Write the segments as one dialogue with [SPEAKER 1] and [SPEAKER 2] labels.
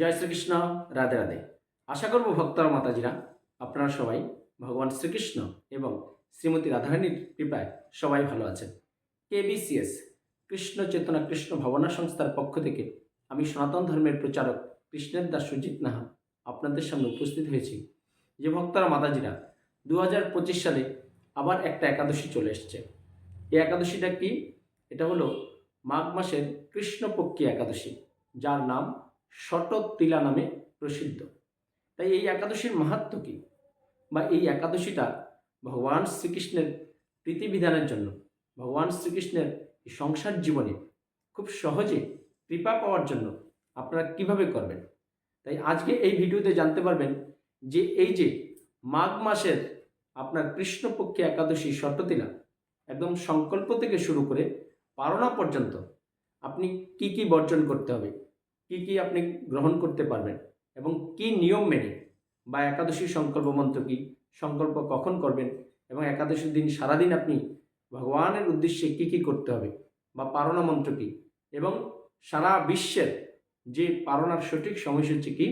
[SPEAKER 1] জয় শ্রীকৃষ্ণ রাধে রাধে আশা করব ভক্তরা মাতাজিরা আপনারা সবাই ভগবান শ্রীকৃষ্ণ এবং শ্রীমতী রাধারানীর কৃপায় সবাই ভালো আছেন কেবিসিএস কৃষ্ণ চেতনা কৃষ্ণ ভাবনা সংস্থার পক্ষ থেকে আমি সনাতন ধর্মের প্রচারক কৃষ্ণের দাস সুজিৎ নাহা আপনাদের সামনে উপস্থিত হয়েছি যে ভক্তরা মাতাজিরা দু সালে আবার একটা একাদশী চলে এসছে এই একাদশীটা কি এটা হলো মাঘ মাসের কৃষ্ণপক্ষী একাদশী যার নাম শটক তিলা নামে প্রসিদ্ধ তাই এই একাদশীর মাহাত্ম কী বা এই একাদশীটা ভগবান শ্রীকৃষ্ণের প্রীতিবিধানের জন্য ভগবান শ্রীকৃষ্ণের সংসার জীবনে খুব সহজে কৃপা পাওয়ার জন্য আপনারা কিভাবে করবেন তাই আজকে এই ভিডিওতে জানতে পারবেন যে এই যে মাঘ মাসের আপনার কৃষ্ণপক্ষে একাদশী শটতিলা একদম সংকল্প থেকে শুরু করে পারণা পর্যন্ত আপনি কি কি বর্জন করতে হবে কি কি আপনি গ্রহণ করতে পারবেন এবং কি নিয়ম মেনে বা একাদশী সংকল্প মন্ত্র কী সংকল্প কখন করবেন এবং একাদশীর দিন সারাদিন আপনি ভগবানের উদ্দেশ্যে কি কি করতে হবে বা পারণা মন্ত্র কী এবং সারা বিশ্বের যে পারণার সঠিক সময়সূচি কী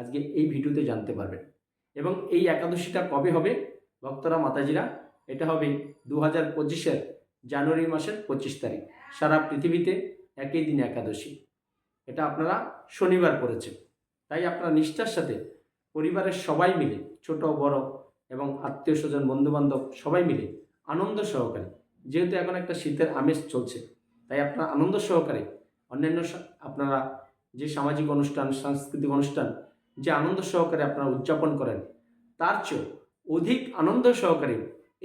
[SPEAKER 1] আজকে এই ভিডিওতে জানতে পারবেন এবং এই একাদশীটা কবে হবে ভক্তরা মাতাজিরা এটা হবে দু হাজার পঁচিশের জানুয়ারি মাসের পঁচিশ তারিখ সারা পৃথিবীতে একই দিন একাদশী এটা আপনারা শনিবার করেছেন তাই আপনারা নিষ্ঠার সাথে পরিবারের সবাই মিলে ছোট বড় এবং আত্মীয় স্বজন বন্ধুবান্ধব সবাই মিলে আনন্দ সহকারে যেহেতু এখন একটা শীতের আমেজ চলছে তাই আপনারা আনন্দ সহকারে অন্যান্য আপনারা যে সামাজিক অনুষ্ঠান সাংস্কৃতিক অনুষ্ঠান যে আনন্দ সহকারে আপনারা উদযাপন করেন তার চেয়েও অধিক আনন্দ সহকারে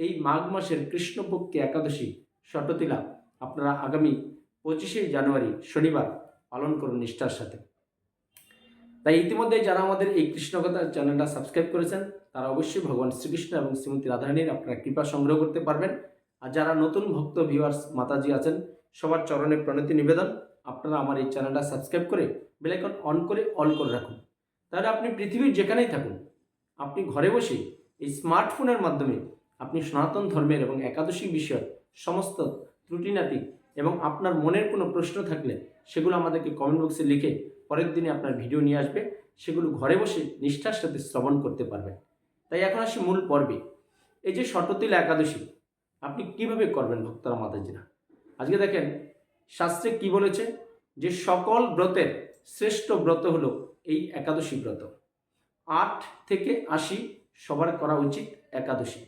[SPEAKER 1] এই মাঘ মাসের কৃষ্ণপক্ষে একাদশী শততিলা আপনারা আগামী পঁচিশে জানুয়ারি শনিবার পালন করুন নিষ্ঠার সাথে তাই ইতিমধ্যে যারা আমাদের এই কৃষ্ণকথার চ্যানেলটা সাবস্ক্রাইব করেছেন তারা অবশ্যই ভগবান শ্রীকৃষ্ণ এবং শ্রীমতী রাধারানীর আপনারা কৃপা সংগ্রহ করতে পারবেন আর যারা নতুন ভক্ত ভিউয়ার্স মাতাজি আছেন সবার চরণে প্রণতি নিবেদন আপনারা আমার এই চ্যানেলটা সাবস্ক্রাইব করে বেলাইকন অন করে অল করে রাখুন তাহলে আপনি পৃথিবীর যেখানেই থাকুন আপনি ঘরে বসে এই স্মার্টফোনের মাধ্যমে আপনি সনাতন ধর্মের এবং একাদশী বিষয়ের সমস্ত ত্রুটিনাতি এবং আপনার মনের কোনো প্রশ্ন থাকলে সেগুলো আমাদেরকে কমেন্ট বক্সে লিখে পরের দিনে আপনার ভিডিও নিয়ে আসবে সেগুলো ঘরে বসে নিষ্ঠার সাথে শ্রবণ করতে পারবেন তাই এখন আসি মূল পর্বে এই যে শটতিল একাদশী আপনি কিভাবে করবেন ভক্তরা মাতাজিরা আজকে দেখেন শাস্ত্রে কি বলেছে যে সকল ব্রতের শ্রেষ্ঠ ব্রত হল এই একাদশী ব্রত আট থেকে আশি সবার করা উচিত একাদশী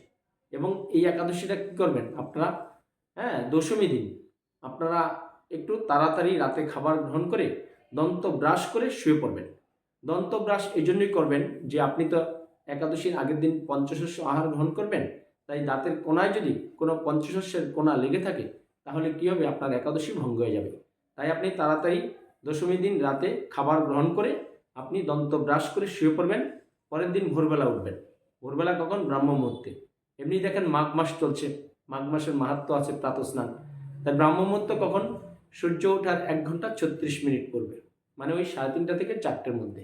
[SPEAKER 1] এবং এই একাদশীটা কী করবেন আপনারা হ্যাঁ দশমী দিন আপনারা একটু তাড়াতাড়ি রাতে খাবার গ্রহণ করে দন্ত ব্রাশ করে শুয়ে পড়বেন দন্ত ব্রাশ এই জন্যই করবেন যে আপনি তো একাদশীর আগের দিন পঞ্চশস্য আহার গ্রহণ করবেন তাই দাঁতের কোনায় যদি কোনো পঞ্চশস্যের কোনা লেগে থাকে তাহলে কী হবে আপনার একাদশী ভঙ্গ হয়ে যাবে তাই আপনি তাড়াতাড়ি দশমী দিন রাতে খাবার গ্রহণ করে আপনি দন্ত ব্রাশ করে শুয়ে পড়বেন পরের দিন ভোরবেলা উঠবেন ভোরবেলা কখন ব্রাহ্ম মুহূর্তে এমনি দেখেন মাঘ মাস চলছে মাঘ মাসের মাহাত্ম আছে স্নান তার ব্রাহ্মমুহূর্ত কখন সূর্য ওঠার এক ঘন্টা ছত্রিশ মিনিট পড়বে মানে ওই সাড়ে তিনটা থেকে চারটের মধ্যে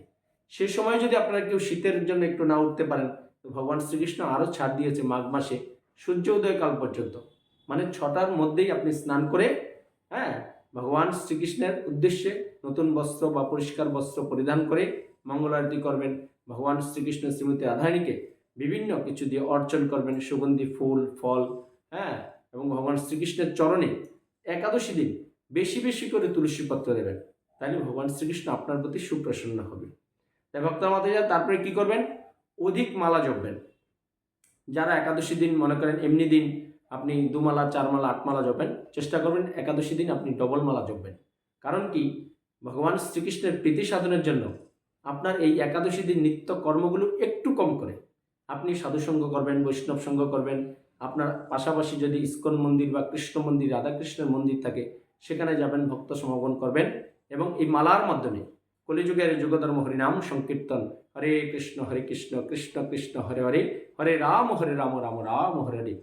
[SPEAKER 1] সে সময় যদি আপনারা কেউ শীতের জন্য একটু না উঠতে পারেন তো ভগবান শ্রীকৃষ্ণ আরও ছাড় দিয়েছে মাঘ মাসে সূর্য উদয়কাল পর্যন্ত মানে ছটার মধ্যেই আপনি স্নান করে হ্যাঁ ভগবান শ্রীকৃষ্ণের উদ্দেশ্যে নতুন বস্ত্র বা পরিষ্কার বস্ত্র পরিধান করে মঙ্গল আরতি করবেন ভগবান শ্রীকৃষ্ণ শ্রীমতী রাধারণীকে বিভিন্ন কিছু দিয়ে অর্চন করবেন সুগন্ধি ফুল ফল হ্যাঁ এবং ভগবান শ্রীকৃষ্ণের চরণে একাদশী দিন বেশি বেশি করে তুলসী পত্র দেবেন তাহলে ভগবান শ্রীকৃষ্ণ আপনার প্রতি সুপ্রসন্ন হবে তাই ভক্ত আমাদের তারপরে কি করবেন অধিক মালা জপবেন যারা একাদশী দিন মনে করেন এমনি দিন আপনি দুমালা আট মালা জপেন চেষ্টা করবেন একাদশী দিন আপনি ডবল মালা জপবেন কারণ কি ভগবান শ্রীকৃষ্ণের প্রীতি সাধনের জন্য আপনার এই একাদশী দিন নিত্য কর্মগুলো একটু কম করে আপনি সাধুসঙ্গ করবেন বৈষ্ণব সঙ্গ করবেন আপনার পাশাপাশি যদি ইস্কন মন্দির বা কৃষ্ণ মন্দির রাধাকৃষ্ণের মন্দির থাকে সেখানে যাবেন ভক্ত সমাগম করবেন এবং এই মালার মাধ্যমে কলিযুগের যুগধর্ম হরিনাম সংকীর্তন হরে কৃষ্ণ হরে কৃষ্ণ কৃষ্ণ কৃষ্ণ হরে হরে হরে রাম হরে রাম রাম রাম হরে হরে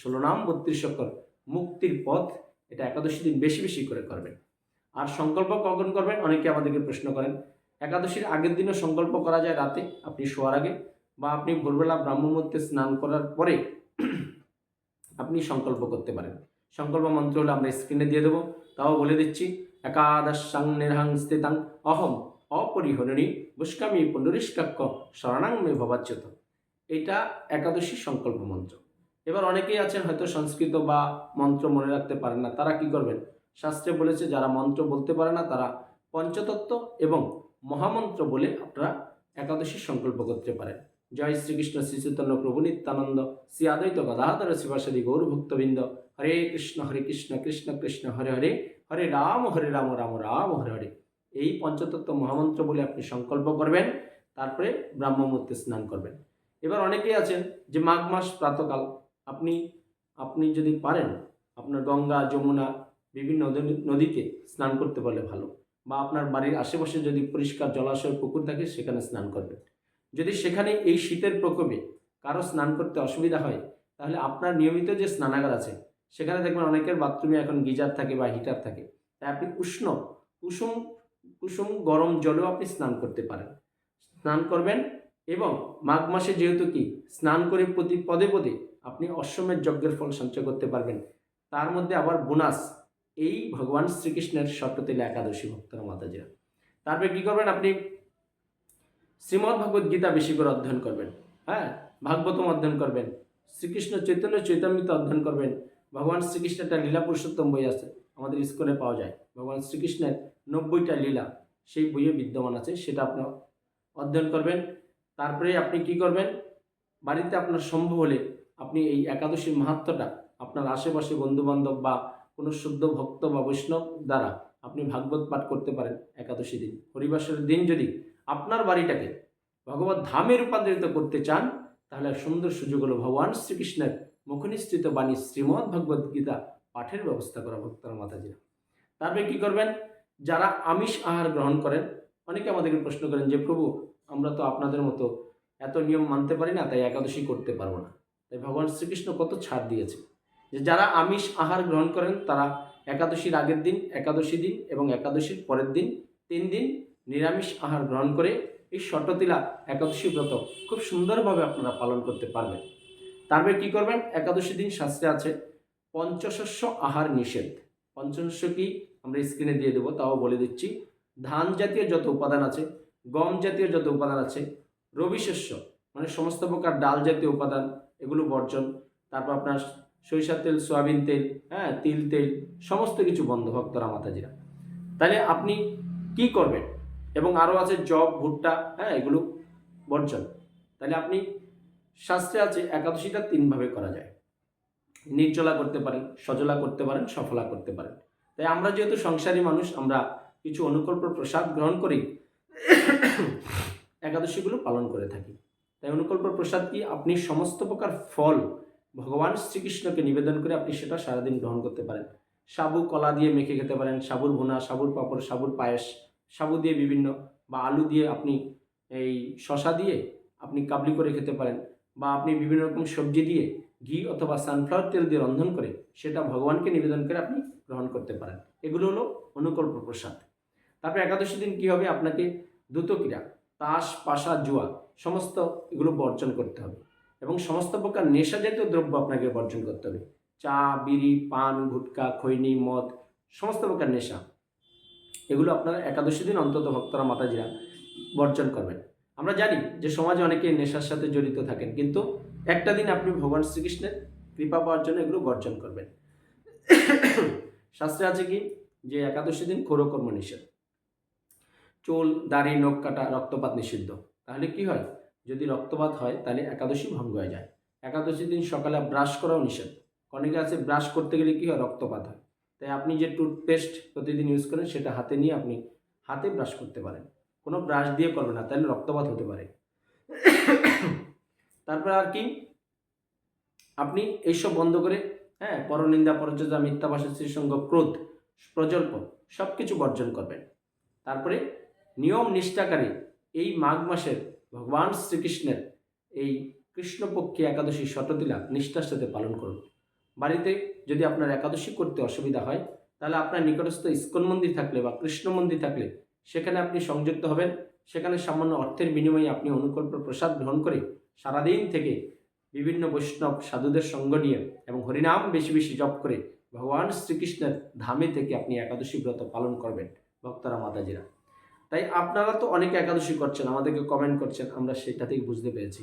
[SPEAKER 1] ষোলো নাম বত্রিশ অক্ষর মুক্তির পথ এটা একাদশী দিন বেশি বেশি করে করবেন আর সংকল্প কখন করবেন অনেকে আমাদেরকে প্রশ্ন করেন একাদশীর আগের দিনও সংকল্প করা যায় রাতে আপনি শোয়ার আগে বা আপনি ভোরবেলা মধ্যে স্নান করার পরে আপনি সংকল্প করতে পারেন সংকল্প মন্ত্র হলে আমরা স্ক্রিনে দিয়ে দেবো তাও বলে দিচ্ছি একাদশ সাং নির্হাং স্থিতাং অহম অপরিহরণী বুষ্কামি পুনরিষ্কাক্ষ শরণাঙ্গে ভবাচ্যত এটা একাদশী সংকল্প মন্ত্র এবার অনেকেই আছেন হয়তো সংস্কৃত বা মন্ত্র মনে রাখতে পারেন না তারা কি করবেন শাস্ত্রে বলেছে যারা মন্ত্র বলতে পারে না তারা পঞ্চতত্ত্ব এবং মহামন্ত্র বলে আপনারা একাদশী সংকল্প করতে পারেন জয় শ্রীকৃষ্ণ শ্রীচৈতন্য প্রভু নিত্যানন্দ শ্রী আদৈত গদাধর শিবাসাদি গৌরভক্তবৃন্দ হরে কৃষ্ণ হরে কৃষ্ণ কৃষ্ণ কৃষ্ণ হরে হরে হরে রাম হরে রাম রাম রাম হরে হরে এই পঞ্চতত্ত্ব মহামন্ত্র বলে আপনি সংকল্প করবেন তারপরে ব্রাহ্মমূর্তে স্নান করবেন এবার অনেকেই আছেন যে মাঘ মাস প্রাতকাল আপনি আপনি যদি পারেন আপনার গঙ্গা যমুনা বিভিন্ন নদীতে স্নান করতে পারলে ভালো বা আপনার বাড়ির আশেপাশে যদি পরিষ্কার জলাশয় পুকুর থাকে সেখানে স্নান করবেন যদি সেখানে এই শীতের প্রকোপে কারো স্নান করতে অসুবিধা হয় তাহলে আপনার নিয়মিত যে স্নানাগার আছে সেখানে দেখবেন অনেকের বাথরুমে এখন গিজার থাকে বা হিটার থাকে তাই আপনি উষ্ণ কুসুম কুসুম গরম জলেও আপনি স্নান করতে পারেন স্নান করবেন এবং মাঘ মাসে যেহেতু কি স্নান করে প্রতি পদে পদে আপনি অশ্বমের যজ্ঞের ফল সঞ্চয় করতে পারবেন তার মধ্যে আবার বোনাস এই ভগবান শ্রীকৃষ্ণের শততিল একাদশী ভক্তরা মাতাজিরা তারপরে কী করবেন আপনি শ্রীমদ ভগবত গীতা বেশি করে অধ্যয়ন করবেন হ্যাঁ ভাগবতম অধ্যয়ন করবেন শ্রীকৃষ্ণ চৈতন্য চৈতন্যতা অধ্যয়ন করবেন ভগবান শ্রীকৃষ্ণের একটা লীলা পুরুষোত্তম বই আছে আমাদের স্কুলে পাওয়া যায় ভগবান শ্রীকৃষ্ণের নব্বইটা লীলা সেই বইয়ে বিদ্যমান আছে সেটা আপনি অধ্যয়ন করবেন তারপরে আপনি কি করবেন বাড়িতে আপনার সম্ভব হলে আপনি এই একাদশীর মাহাত্মটা আপনার আশেপাশে বন্ধুবান্ধব বা কোনো শুদ্ধ ভক্ত বা বৈষ্ণব দ্বারা আপনি ভাগবত পাঠ করতে পারেন একাদশী দিন হরিবাসের দিন যদি আপনার বাড়িটাকে ভগবত ধামে রূপান্তরিত করতে চান তাহলে সুন্দর সুযোগ হলো ভগবান শ্রীকৃষ্ণের মুখনিস্থিত বাণী শ্রীমদ ভগবদ গীতা পাঠের ব্যবস্থা করা ভক্তরা মাতাজিরা তারপরে কি করবেন যারা আমিষ আহার গ্রহণ করেন অনেকে আমাদেরকে প্রশ্ন করেন যে প্রভু আমরা তো আপনাদের মতো এত নিয়ম মানতে পারি না তাই একাদশী করতে পারবো না তাই ভগবান শ্রীকৃষ্ণ কত ছাড় দিয়েছে যে যারা আমিষ আহার গ্রহণ করেন তারা একাদশীর আগের দিন একাদশী দিন এবং একাদশীর পরের দিন তিন দিন নিরামিষ আহার গ্রহণ করে এই শটতিলা একাদশী ব্রত খুব সুন্দরভাবে আপনারা পালন করতে পারবেন তারপরে কি করবেন একাদশী দিন শাস্ত্রে আছে পঞ্চশস্য আহার নিষেধ পঞ্চশস্য কি আমরা স্ক্রিনে দিয়ে দেবো তাও বলে দিচ্ছি ধান জাতীয় যত উপাদান আছে গম জাতীয় যত উপাদান আছে রবি শস্য মানে সমস্ত প্রকার ডাল জাতীয় উপাদান এগুলো বর্জন তারপর আপনার সরিষার তেল সয়াবিন তেল হ্যাঁ তিল তেল সমস্ত কিছু বন্ধ ভক্তরা মাতাজিরা তাহলে আপনি কি করবেন এবং আরও আছে জব ভুট্টা হ্যাঁ এগুলো বর্জন তাহলে আপনি শাস্ত্রে আছে একাদশীটা তিনভাবে করা যায় নির্জলা করতে পারেন সজলা করতে পারেন সফলা করতে পারেন তাই আমরা যেহেতু সংসারী মানুষ আমরা কিছু অনুকল্প প্রসাদ গ্রহণ করি একাদশীগুলো পালন করে থাকি তাই অনুকল্প প্রসাদ কি আপনি সমস্ত প্রকার ফল ভগবান শ্রীকৃষ্ণকে নিবেদন করে আপনি সেটা সারাদিন গ্রহণ করতে পারেন সাবু কলা দিয়ে মেখে খেতে পারেন সাবুর ভুনা সাবুর পাপড় সাবুর পায়েস সাবু দিয়ে বিভিন্ন বা আলু দিয়ে আপনি এই শশা দিয়ে আপনি কাবলি করে খেতে পারেন বা আপনি বিভিন্ন রকম সবজি দিয়ে ঘি অথবা সানফ্লাওয়ার তেল দিয়ে রন্ধন করে সেটা ভগবানকে নিবেদন করে আপনি গ্রহণ করতে পারেন এগুলো হলো অনুকল্প প্রসাদ তারপরে একাদশী দিন কী হবে আপনাকে দ্রুতক্রিয়া তাস পাশা জুয়া সমস্ত এগুলো বর্জন করতে হবে এবং সমস্ত প্রকার নেশা জাতীয় দ্রব্য আপনাকে বর্জন করতে হবে চা বিড়ি পান গুটকা খৈনি মদ সমস্ত প্রকার নেশা এগুলো আপনারা একাদশী দিন অন্তত ভক্তরা মাতাজিরা বর্জন করবেন আমরা জানি যে সমাজে অনেকে নেশার সাথে জড়িত থাকেন কিন্তু একটা দিন আপনি ভগবান শ্রীকৃষ্ণের কৃপা পাওয়ার জন্য এগুলো বর্জন করবেন শাস্ত্রে আছে কি যে একাদশী দিন কর্ম নিষেধ চুল দাড়ি নখ কাটা রক্তপাত নিষিদ্ধ তাহলে কি হয় যদি রক্তপাত হয় তাহলে একাদশী ভঙ্গ হয়ে যায় একাদশী দিন সকালে ব্রাশ করাও নিষেধ অনেকে আছে ব্রাশ করতে গেলে কী হয় রক্তপাত হয় তাই আপনি যে টুথপেস্ট প্রতিদিন ইউজ করেন সেটা হাতে নিয়ে আপনি হাতে ব্রাশ করতে পারেন কোনো ব্রাশ দিয়ে করবেন না তাহলে রক্তপাত হতে পারে তারপর আর কি আপনি এইসব বন্ধ করে হ্যাঁ পরনিন্দা পরচর্যা মিথ্যাভাষা শ্রীসঙ্গ ক্রোধ প্রজল্প সব কিছু বর্জন করবেন তারপরে নিয়ম নিষ্ঠাকারী এই মাঘ মাসের ভগবান শ্রীকৃষ্ণের এই কৃষ্ণপক্ষী একাদশী শতদিলা নিষ্ঠার সাথে পালন করুন বাড়িতে যদি আপনার একাদশী করতে অসুবিধা হয় তাহলে আপনার নিকটস্থ ইস্কন মন্দির থাকলে বা কৃষ্ণ মন্দির থাকলে সেখানে আপনি সংযুক্ত হবেন সেখানে সামান্য অর্থের বিনিময়ে আপনি অনুকল্প প্রসাদ গ্রহণ করে সারাদিন থেকে বিভিন্ন বৈষ্ণব সাধুদের সঙ্গ নিয়ে এবং হরিনাম বেশি বেশি জপ করে ভগবান শ্রীকৃষ্ণের ধামে থেকে আপনি একাদশী ব্রত পালন করবেন ভক্তরা মাতাজিরা তাই আপনারা তো অনেকে একাদশী করছেন আমাদেরকে কমেন্ট করছেন আমরা সেটা থেকে বুঝতে পেরেছি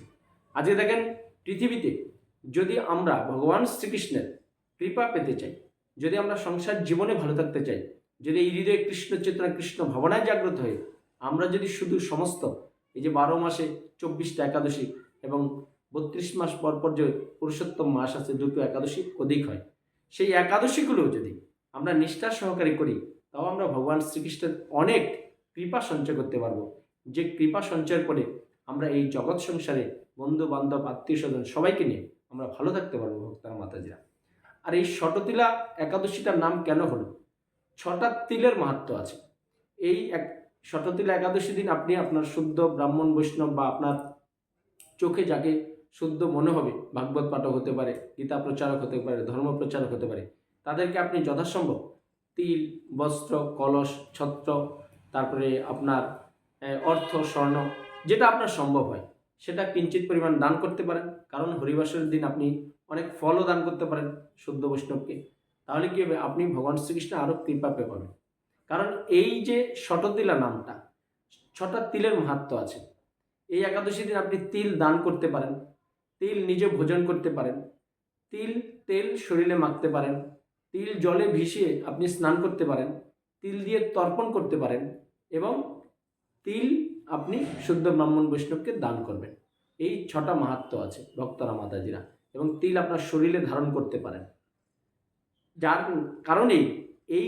[SPEAKER 1] আজকে দেখেন পৃথিবীতে যদি আমরা ভগবান শ্রীকৃষ্ণের কৃপা পেতে চাই যদি আমরা সংসার জীবনে ভালো থাকতে চাই যদি এই হৃদয়ে কৃষ্ণ চেতনা কৃষ্ণ ভাবনায় জাগ্রত হয়ে আমরা যদি শুধু সমস্ত এই যে বারো মাসে চব্বিশটা একাদশী এবং বত্রিশ মাস পর পর যে পুরুষোত্তম মাস আছে দুটো একাদশী অধিক হয় সেই একাদশীগুলো যদি আমরা নিষ্ঠা সহকারে করি তাও আমরা ভগবান শ্রীকৃষ্ণের অনেক কৃপা সঞ্চয় করতে পারবো যে কৃপা সঞ্চয়ের পরে আমরা এই জগৎ সংসারে বন্ধু বান্ধব আত্মীয় স্বজন সবাইকে নিয়ে আমরা ভালো থাকতে পারবো ভক্তার মাতাজিরা আর এই শটতিলা একাদশীটার নাম কেন হলো ছটা তিলের মাহাত্ম আছে এই এক শটতিলা একাদশী দিন আপনি আপনার শুদ্ধ ব্রাহ্মণ বৈষ্ণব বা আপনার চোখে যাকে শুদ্ধ মনে হবে ভাগবত পাঠক হতে পারে গীতা প্রচারক হতে পারে ধর্ম প্রচারক হতে পারে তাদেরকে আপনি যথাসম্ভব তিল বস্ত্র কলস ছত্র তারপরে আপনার অর্থ স্বর্ণ যেটা আপনার সম্ভব হয় সেটা কিঞ্চিত পরিমাণ দান করতে পারেন কারণ হরিবাসের দিন আপনি অনেক ফলও দান করতে পারেন শুদ্ধ বৈষ্ণবকে তাহলে কী হবে আপনি ভগবান শ্রীকৃষ্ণ আরও কৃপা পাবেন কারণ এই যে শটতিলা নামটা ছটা তিলের মাহাত্ম আছে এই একাদশী দিন আপনি তিল দান করতে পারেন তিল নিজে ভোজন করতে পারেন তিল তেল শরীরে মাখতে পারেন তিল জলে ভিসিয়ে আপনি স্নান করতে পারেন তিল দিয়ে তর্পণ করতে পারেন এবং তিল আপনি শুদ্ধ ব্রাহ্মণ বৈষ্ণবকে দান করবেন এই ছটা মাহাত্ম আছে ভক্তরা মাতাজিরা এবং তিল আপনার শরীরে ধারণ করতে পারেন যার কারণে এই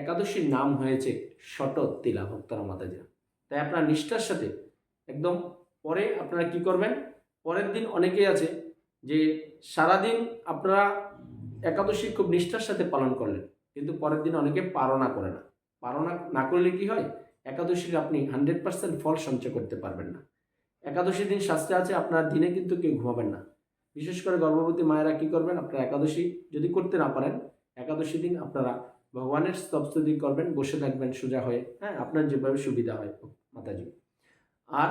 [SPEAKER 1] একাদশীর নাম হয়েছে শট তিলা ভক্তরা মাতা যা তাই আপনার নিষ্ঠার সাথে একদম পরে আপনারা কি করবেন পরের দিন অনেকেই আছে যে সারাদিন আপনারা একাদশী খুব নিষ্ঠার সাথে পালন করলেন কিন্তু পরের দিন অনেকে পারণা করে না পারণা না করলে কি হয় একাদশীর আপনি হান্ড্রেড পার্সেন্ট ফল সঞ্চয় করতে পারবেন না একাদশী দিন শাস্তি আছে আপনার দিনে কিন্তু কেউ ঘুমাবেন না বিশেষ করে গর্ভবতী মায়েরা কী করবেন আপনারা একাদশী যদি করতে না পারেন একাদশী দিন আপনারা ভগবানের স্তবস্তুতি করবেন বসে থাকবেন সোজা হয়ে হ্যাঁ আপনার যেভাবে সুবিধা হয় মাতাজি আর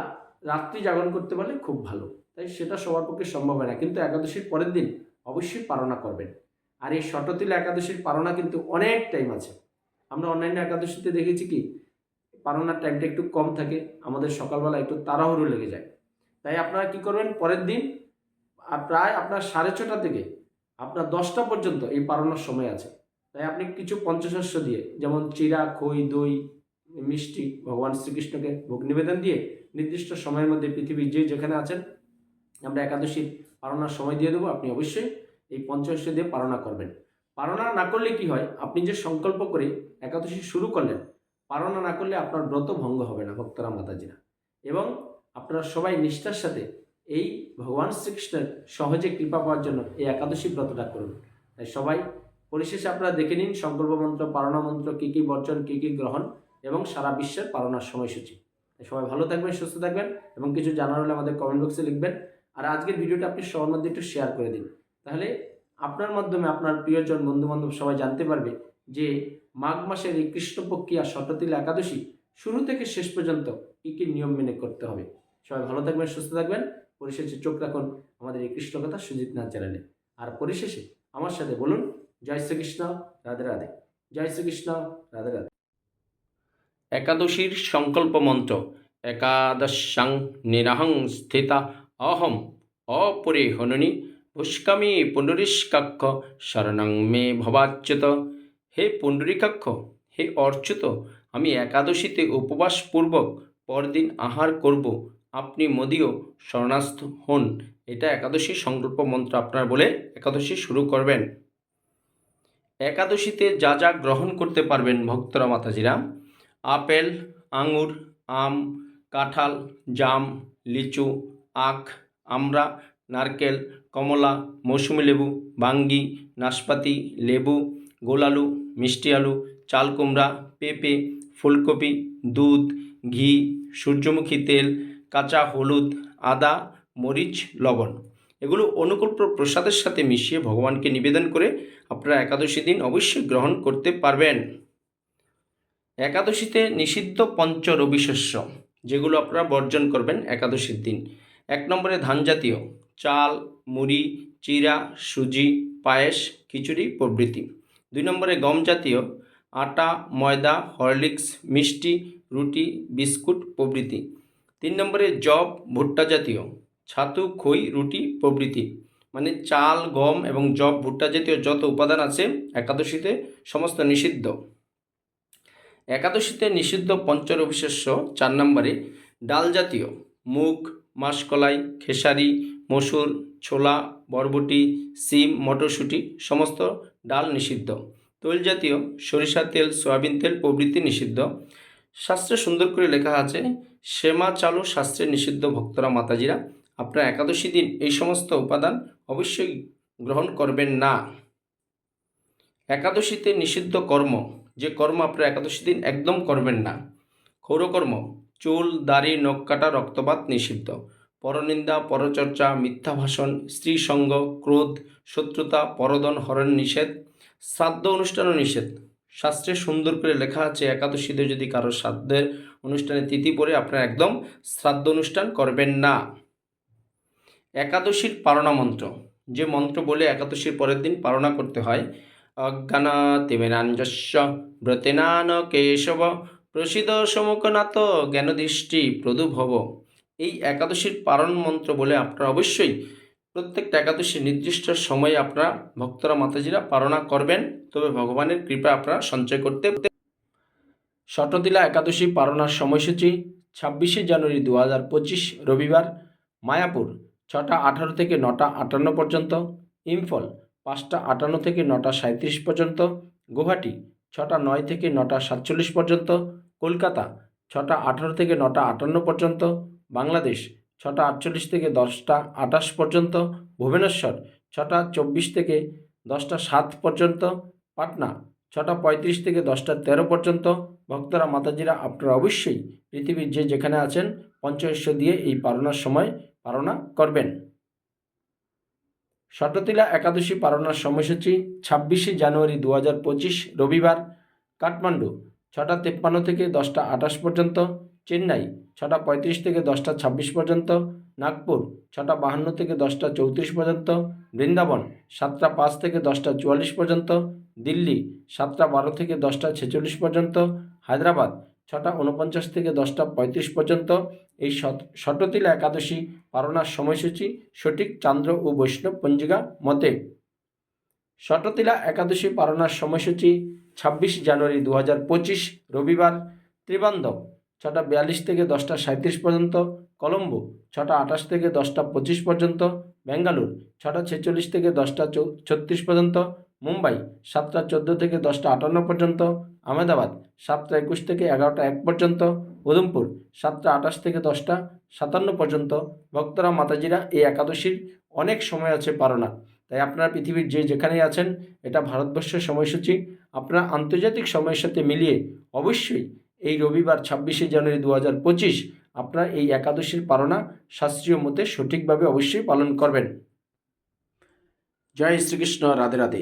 [SPEAKER 1] রাত্রি জাগরণ করতে পারলে খুব ভালো তাই সেটা সবার পক্ষে সম্ভব হয় না কিন্তু একাদশীর পরের দিন অবশ্যই পারণা করবেন আর এই শটতিল একাদশীর পারণা কিন্তু অনেক টাইম আছে আমরা অন্যান্য একাদশীতে দেখেছি কি পারণার টাইমটা একটু কম থাকে আমাদের সকালবেলা একটু তাড়াহুড়ো লেগে যায় তাই আপনারা কি করবেন পরের দিন আর প্রায় আপনার সাড়ে ছটা থেকে আপনার দশটা পর্যন্ত এই পারানোর সময় আছে তাই আপনি কিছু পঞ্চশস্য দিয়ে যেমন চিরা খই দই মিষ্টি ভগবান শ্রীকৃষ্ণকে ভোগ নিবেদন দিয়ে নির্দিষ্ট সময়ের মধ্যে পৃথিবীর যে যেখানে আছেন আমরা একাদশীর পারণার সময় দিয়ে দেবো আপনি অবশ্যই এই পঞ্চশস্য দিয়ে পারণা করবেন পারণা না করলে কি হয় আপনি যে সংকল্প করে একাদশী শুরু করলেন পারণা না করলে আপনার ব্রত ভঙ্গ হবে না ভক্তরা মাতাজিরা এবং আপনারা সবাই নিষ্ঠার সাথে এই ভগবান শ্রীকৃষ্ণের সহজে কৃপা পাওয়ার জন্য এই একাদশী ব্রতটা করুন তাই সবাই পরিশেষে আপনারা দেখে নিন সংকল্প মন্ত্র পালনা মন্ত্র কী কী বর্জন কী কী গ্রহণ এবং সারা বিশ্বের পালনার সময়সূচি সবাই ভালো থাকবেন সুস্থ থাকবেন এবং কিছু জানার হলে আমাদের কমেন্ট বক্সে লিখবেন আর আজকের ভিডিওটা আপনি সবার মধ্যে একটু শেয়ার করে দিন তাহলে আপনার মাধ্যমে আপনার প্রিয়জন বন্ধুবান্ধব সবাই জানতে পারবে যে মাঘ মাসের এই কৃষ্ণপক্ষিয়া শততিল একাদশী শুরু থেকে শেষ পর্যন্ত কী কী নিয়ম মেনে করতে হবে সবাই ভালো থাকবেন সুস্থ থাকবেন পরিশেষে চোখ রাখুন আমাদের এই কৃষ্ণকথা সুজিত নাথ চ্যানেলে আর পরিশেষে আমার সাথে বলুন জয় শ্রীকৃষ্ণ রাধে রাধে জয় শ্রীকৃষ্ণ রাধে রাধে একাদশীর সংকল্প মন্ত্র একাদশাং নিরাহং স্থিতা অহম অপরে হননি পুষ্কামি পুনরিষ্কাক্ষ শরণাং মে ভবাচ্যুত হে পুনরিকাক্ষ হে অর্চ্যুত আমি একাদশীতে উপবাসপূর্বক পরদিন আহার করব আপনি মোদিও শরণাস্ত হন এটা একাদশীর সংকল্প মন্ত্র আপনার বলে একাদশী শুরু করবেন একাদশীতে যা যা গ্রহণ করতে পারবেন ভক্তরা মাতাজিরা আপেল আঙুর আম কাঁঠাল জাম লিচু আখ আমরা নারকেল কমলা মৌসুমি লেবু বাঙ্গি নাশপাতি লেবু গোলালু মিষ্টি আলু চাল কুমড়া পেঁপে ফুলকপি দুধ ঘি সূর্যমুখী তেল কাঁচা হলুদ আদা মরিচ লবণ এগুলো অনুকূল প্রসাদের সাথে মিশিয়ে ভগবানকে নিবেদন করে আপনারা একাদশী দিন অবশ্যই গ্রহণ করতে পারবেন একাদশীতে নিষিদ্ধ পঞ্চ রবিশস্য যেগুলো আপনারা বর্জন করবেন একাদশীর দিন এক নম্বরে ধান জাতীয় চাল মুড়ি চিরা সুজি পায়েস খিচুড়ি প্রভৃতি দুই নম্বরে গম জাতীয় আটা ময়দা হরলিক্স মিষ্টি রুটি বিস্কুট প্রভৃতি তিন নম্বরে জব ভুট্টা জাতীয় ছাতু খই রুটি প্রভৃতি মানে চাল গম এবং জব ভুট্টা জাতীয় যত উপাদান আছে একাদশীতে সমস্ত নিষিদ্ধ একাদশীতে নিষিদ্ধ পঞ্চর অবিশেষ্য চার নম্বরে ডাল জাতীয় মুগ মাসকলাই খেসারি মসুর ছোলা বরবটি সিম মটরশুঁটি সমস্ত ডাল নিষিদ্ধ তৈল জাতীয় সরিষা তেল সয়াবিন তেল প্রভৃতি নিষিদ্ধ শাস্ত্রে সুন্দর করে লেখা আছে সেমা চালু শাস্ত্রে নিষিদ্ধ ভক্তরা মাতাজিরা আপনার একাদশী দিন এই সমস্ত উপাদান অবশ্যই গ্রহণ করবেন না একাদশীতে নিষিদ্ধ কর্ম যে কর্ম আপনারা একাদশী দিন একদম করবেন না ক্ষৌরকর্ম চুল দাড়ি নখ কাটা রক্তপাত নিষিদ্ধ পরনিন্দা পরচর্চা মিথ্যা ভাষণ স্ত্রী সঙ্গ ক্রোধ শত্রুতা পরদন হরণ নিষেধ শ্রাদ্ধ অনুষ্ঠানও নিষেধ শাস্ত্রে সুন্দর করে লেখা আছে একাদশীতে যদি কারো শ্রাদ্ধের অনুষ্ঠানের তিথি পরে আপনারা একদম শ্রাদ্ধ অনুষ্ঠান করবেন না একাদশীর পারণা মন্ত্র যে মন্ত্র বলে একাদশীর পরের দিন পারণা করতে হয় অজ্ঞানা তিমেনাঞ্জস্য ব্রতেনান কেশব প্রসিদ সমকনাত জ্ঞানদৃষ্টি প্রদুভব এই একাদশীর পারণ মন্ত্র বলে আপনারা অবশ্যই প্রত্যেকটা একাদশীর নির্দিষ্ট সময়ে আপনারা ভক্তরা মাতাজিরা পারণা করবেন তবে ভগবানের কৃপা আপনারা সঞ্চয় করতে শটতিলা একাদশী পালনার সময়সূচি ছাব্বিশে জানুয়ারি দু হাজার পঁচিশ রবিবার মায়াপুর ছটা আঠারো থেকে নটা আটান্ন পর্যন্ত ইম্ফল পাঁচটা আটান্ন থেকে নটা সাঁত্রিশ পর্যন্ত গুয়াহাটি ছটা নয় থেকে নটা সাতচল্লিশ পর্যন্ত কলকাতা ছটা আঠারো থেকে নটা আটান্ন পর্যন্ত বাংলাদেশ ছটা আটচল্লিশ থেকে দশটা আটাশ পর্যন্ত ভুবনেশ্বর ছটা চব্বিশ থেকে দশটা সাত পর্যন্ত পাটনা ছটা পঁয়ত্রিশ থেকে দশটা তেরো পর্যন্ত ভক্তরা মাতাজিরা আপনারা অবশ্যই পৃথিবীর যে যেখানে আছেন পঞ্চশস্য দিয়ে এই পারণার সময় পারণা করবেন শটতিলা একাদশী পারণার সময়সূচি ছাব্বিশে জানুয়ারি দু রবিবার কাঠমান্ডু ছটা তেপ্পান্ন থেকে দশটা আঠাশ পর্যন্ত চেন্নাই ছটা পঁয়ত্রিশ থেকে দশটা ছাব্বিশ পর্যন্ত নাগপুর ছটা বাহান্ন থেকে দশটা চৌত্রিশ পর্যন্ত বৃন্দাবন সাতটা পাঁচ থেকে দশটা চুয়াল্লিশ পর্যন্ত দিল্লি সাতটা বারো থেকে দশটা ছেচল্লিশ পর্যন্ত হায়দ্রাবাদ ছটা উনপঞ্চাশ থেকে দশটা পঁয়ত্রিশ পর্যন্ত এই শততিলা একাদশী পালনার সময়সূচি সঠিক চান্দ্র ও বৈষ্ণব পঞ্জিকা মতে শটতিলা একাদশী পালনার সময়সূচি ছাব্বিশ জানুয়ারি দু রবিবার ত্রিবান্ধব ছটা বিয়াল্লিশ থেকে দশটা সাঁত্রিশ পর্যন্ত কলম্বো ছটা আঠাশ থেকে দশটা পঁচিশ পর্যন্ত ব্যাঙ্গালোর ছটা ছেচল্লিশ থেকে দশটা ছত্রিশ পর্যন্ত মুম্বাই সাতটা চোদ্দো থেকে দশটা আটান্ন পর্যন্ত আহমেদাবাদ সাতটা একুশ থেকে এগারোটা এক পর্যন্ত উধমপুর সাতটা আটাশ থেকে দশটা সাতান্ন পর্যন্ত ভক্তরা মাতাজিরা এই একাদশীর অনেক সময় আছে পারো না তাই আপনারা পৃথিবীর যে যেখানেই আছেন এটা ভারতবর্ষের সময়সূচি আপনারা আন্তর্জাতিক সময়ের সাথে মিলিয়ে অবশ্যই এই রবিবার ছাব্বিশে জানুয়ারি দু হাজার পঁচিশ আপনারা এই একাদশীর পারণা শাস্ত্রীয় মতে সঠিকভাবে অবশ্যই পালন করবেন জয় শ্রীকৃষ্ণ রাধে রাধে